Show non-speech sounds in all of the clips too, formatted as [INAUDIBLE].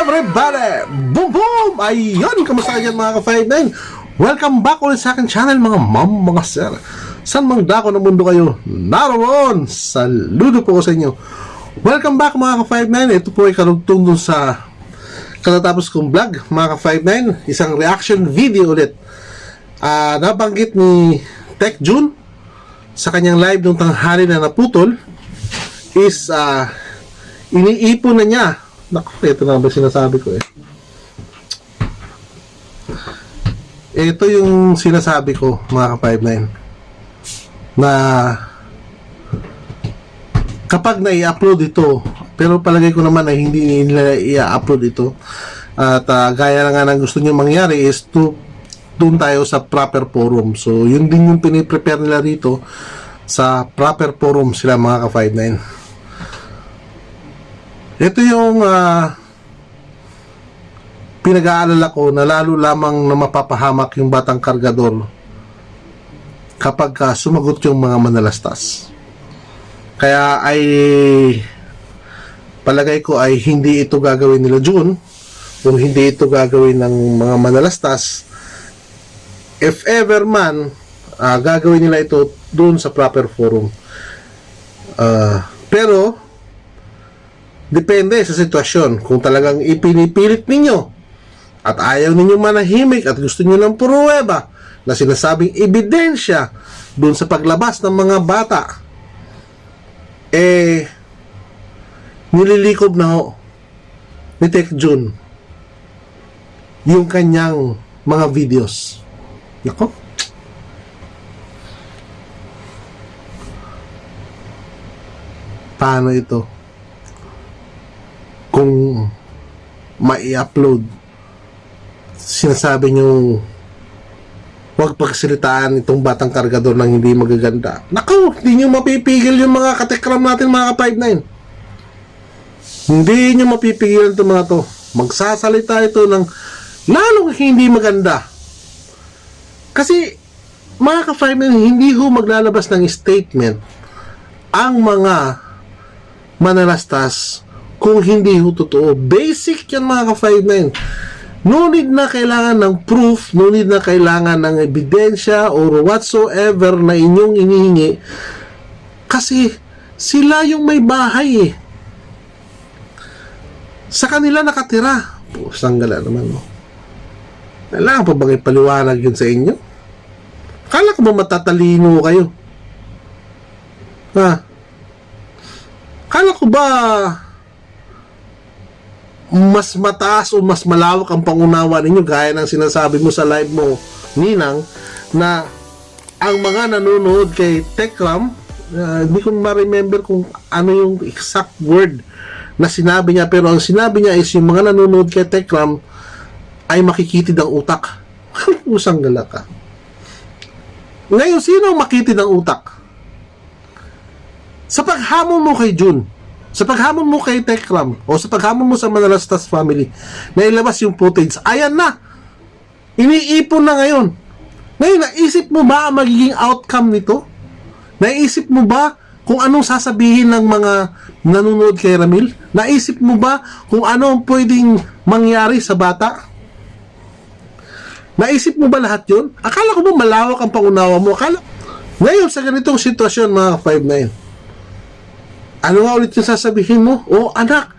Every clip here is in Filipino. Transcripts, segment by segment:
everybody! Boom boom! Ayun! Kamusta kayo mga ka-59? Welcome back ulit sa akin channel mga ma'am, mga sir. San mang dako ng mundo kayo? Naroon! Saludo po ko sa inyo. Welcome back mga ka-59. Ito po ay karugtong dun sa katatapos kong vlog mga ka-59. Isang reaction video ulit. Ah, nabanggit ni Tech June sa kanyang live nung tanghali na naputol is ah, iniipon na niya. Naku, ito na ba sinasabi ko eh. Ito yung sinasabi ko, mga ka-59. Na kapag na-i-upload ito, pero palagay ko naman na hindi nila i-upload ito. At ah, gaya na nga ng gusto niyo mangyari is to doon tayo sa proper forum. So, yun din yung piniprepare nila rito sa proper forum sila mga ka-59. Ito yung ah, pinag-aalala ko na lalo lamang na mapapahamak yung batang kargador kapag ah, sumagot yung mga manalastas. Kaya ay palagay ko ay hindi ito gagawin nila June kung hindi ito gagawin ng mga manalastas if ever man ah, gagawin nila ito doon sa proper forum. Ah, pero Depende sa sitwasyon. Kung talagang ipinipilit ninyo at ayaw ninyo manahimik at gusto niyo ng pruweba na sinasabing ebidensya dun sa paglabas ng mga bata, eh, nililikob na ho ni Tek Jun yung kanyang mga videos. Nako. Paano ito? Kung mai-upload sinasabi nyo huwag pagsalitaan itong batang kargador ng hindi magaganda. Nako, hindi nyo mapipigil yung mga katekram natin mga ka-59. Hindi nyo mapipigil itong mga to. Magsasalita ito ng lalong hindi maganda. Kasi mga ka-59, hindi ho maglalabas ng statement ang mga manalastas kung hindi ho totoo. Basic yan mga ka-59. No need na kailangan ng proof, no need na kailangan ng ebidensya or whatsoever na inyong inihingi kasi sila yung may bahay eh. Sa kanila nakatira. Pusang gala naman mo. Kailangan pa bang ipaliwanag yun sa inyo? Kala ko ba matatalino kayo? Ha? Kala ko ba mas mataas o mas malawak ang pangunawa ninyo gaya ng sinasabi mo sa live mo, Ninang, na ang mga nanonood kay Tekram, uh, hindi ko ma-remember kung ano yung exact word na sinabi niya, pero ang sinabi niya is yung mga nanonood kay Tekram ay makikitid ang utak. [LAUGHS] Usang gala ka. Ngayon, sino makitid ang utak? Sa paghamon mo kay June, sa paghamon mo kay Tekram o sa paghamon mo sa Manalastas family na ilabas yung footage, ayan na. Iniipon na ngayon. Ngayon, naisip mo ba ang magiging outcome nito? Naisip mo ba kung anong sasabihin ng mga nanonood kay Ramil? Naisip mo ba kung ano ang pwedeng mangyari sa bata? Naisip mo ba lahat yun? Akala ko ba malawak ang pangunawa mo? Akala... Ngayon, sa ganitong sitwasyon, mga 5'9", ano nga ulit yung sasabihin mo? O anak,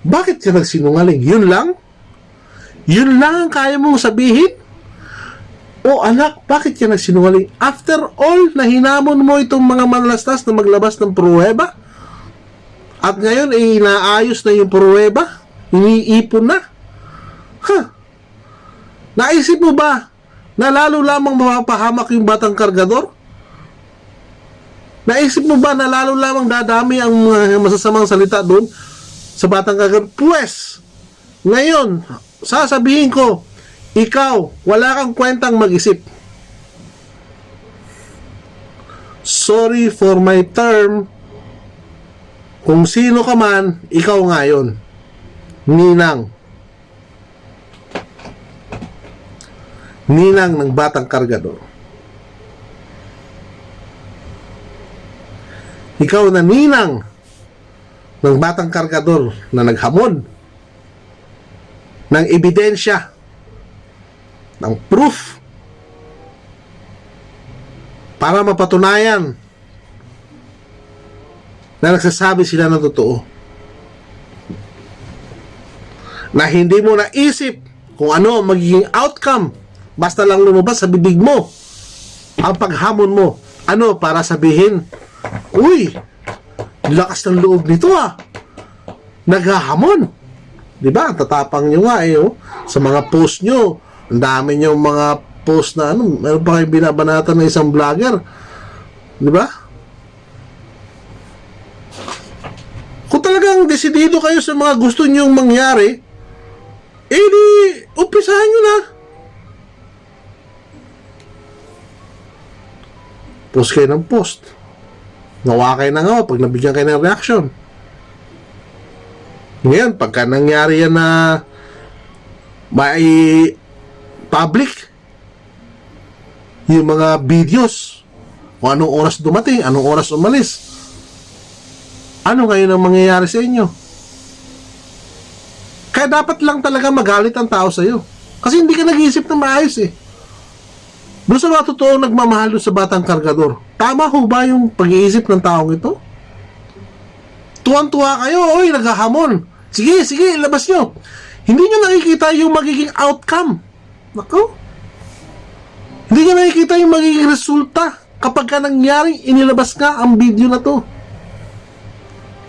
bakit ka nagsinungaling? Yun lang? Yun lang ang kaya mong sabihin? O anak, bakit ka nagsinungaling? After all, na hinamon mo itong mga manlastas na maglabas ng pruweba? At ngayon, eh, inaayos na yung pruweba? Iniipon na? Ha? Naisip mo ba na lalo lamang mapapahamak yung batang kargador? Naisip mo ba na lalo lamang dadami ang masasamang salita doon sa batang kagar? Pwes, ngayon, sasabihin ko, ikaw, wala kang kwentang mag-isip. Sorry for my term. Kung sino ka man, ikaw ngayon. Ninang. Ninang ng batang kargador. Ikaw na ninang ng batang kargador na naghamon ng ebidensya, ng proof, para mapatunayan na nagsasabi sila ng totoo. Na hindi mo naisip kung ano magiging outcome basta lang lumabas sa bibig mo ang paghamon mo. Ano para sabihin, Uy, lakas ng loob nito ah. Naghahamon. Di ba? Tatapang nyo nga eh, oh. Sa mga post nyo, ang dami nyo mga post na ano, meron pa kayong binabanatan ng isang vlogger. Di ba? Kung talagang desidido kayo sa mga gusto nyong mangyari, eh di, umpisahan nyo na. Post kayo ng post. Nawa kayo na nga pag nabigyan kayo ng reaction. Ngayon, pagka nangyari yan na may public, yung mga videos, kung anong oras dumating, anong oras umalis, ano ngayon ang mangyayari sa inyo? Kaya dapat lang talaga magalit ang tao sa iyo. Kasi hindi ka nag-iisip ng maayos eh. Doon sa mga totoong nagmamahal sa batang kargador, tama ho ba yung pag-iisip ng taong ito? Tuwan-tuwa kayo, oy, naghahamon. Sige, sige, ilabas nyo. Hindi nyo nakikita yung magiging outcome. Nako. Hindi nyo nakikita yung magiging resulta kapag ka nangyaring inilabas nga ang video na to.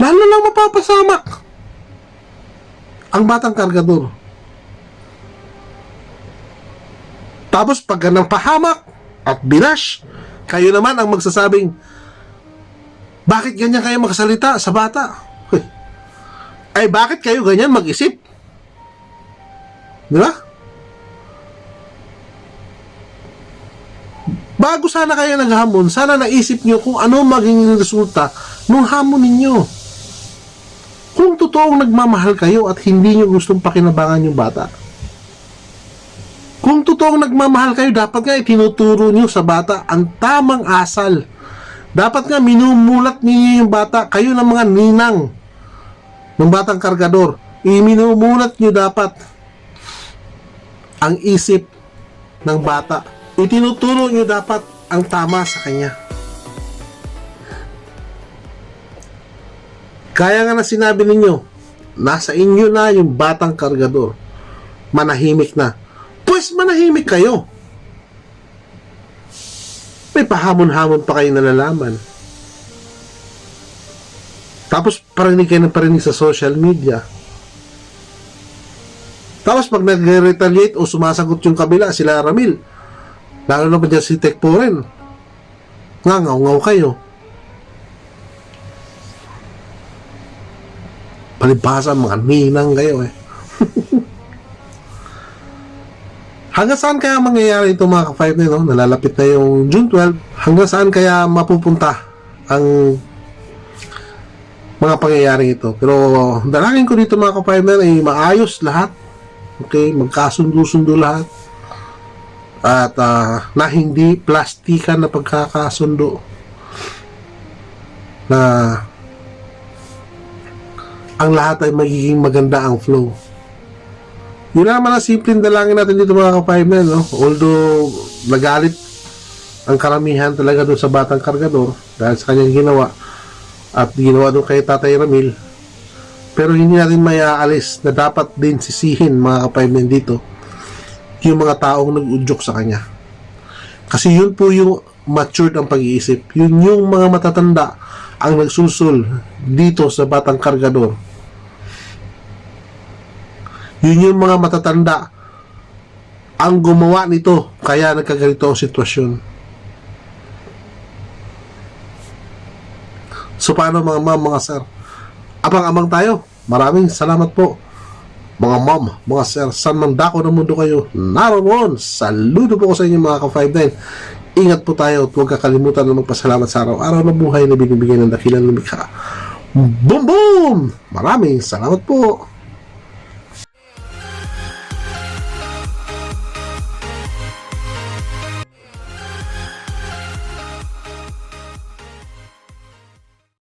Lalo lang mapapasamak ang batang kargador. Tapos pag ganang pahamak at binash, kayo naman ang magsasabing, bakit ganyan kayo magsalita sa bata? Ay bakit kayo ganyan mag-isip? Di ba? Bago sana kayo naghamon, sana naisip nyo kung ano maging resulta nung hamon ninyo. Kung totoong nagmamahal kayo at hindi nyo gustong pakinabangan yung bata. Totoong nagmamahal kayo, dapat nga itinuturo nyo sa bata ang tamang asal. Dapat nga minumulat ninyo yung bata, kayo ng mga ninang ng batang kargador. Iminumulat nyo dapat ang isip ng bata. Itinuturo nyo dapat ang tama sa kanya. Kaya nga na sinabi ninyo, nasa inyo na yung batang kargador. Manahimik na. Pues manahimik kayo. May pahamon-hamon pa kayo nalalaman. Tapos parinig kayo ng parinig sa social media. Tapos pag nag-retaliate o sumasagot yung kabila, sila Ramil. Lalo na ba dyan si Tekpo rin. Ngangaw-ngaw kayo. Palibasa mga ninang kayo eh. Hanggang saan kaya mangyayari ito mga ka-5 na no? Nalalapit na yung June 12. Hanggang saan kaya mapupunta ang mga pangyayari ito. Pero dalangin ko dito mga ka-5 na ay maayos lahat. Okay, magkasundo-sundo lahat. At ah, na hindi plastikan na pagkakasundo. Na ang lahat ay magiging maganda ang flow. Yun na naman ang simpleng dalangin natin dito mga ka-5 na, no? Although, nagalit ang karamihan talaga doon sa batang kargador dahil sa kanyang ginawa at ginawa doon kay Tatay Ramil. Pero hindi natin may aalis na dapat din sisihin mga ka-5 na dito yung mga taong nag-udyok sa kanya. Kasi yun po yung matured ang pag-iisip. Yun yung mga matatanda ang nagsusul dito sa batang kargador. Yun yung mga matatanda ang gumawa nito kaya nagkaganito ang sitwasyon. So paano mga ma'am, mga sir? Abang-abang tayo. Maraming salamat po. Mga ma'am, mga sir, saan man dako ng mundo kayo, naroon. Saludo po ko sa inyo mga ka-59. Ingat po tayo at huwag kakalimutan na magpasalamat sa araw-araw na buhay na binibigay ng dakilang lumikha. Boom boom! Maraming salamat po.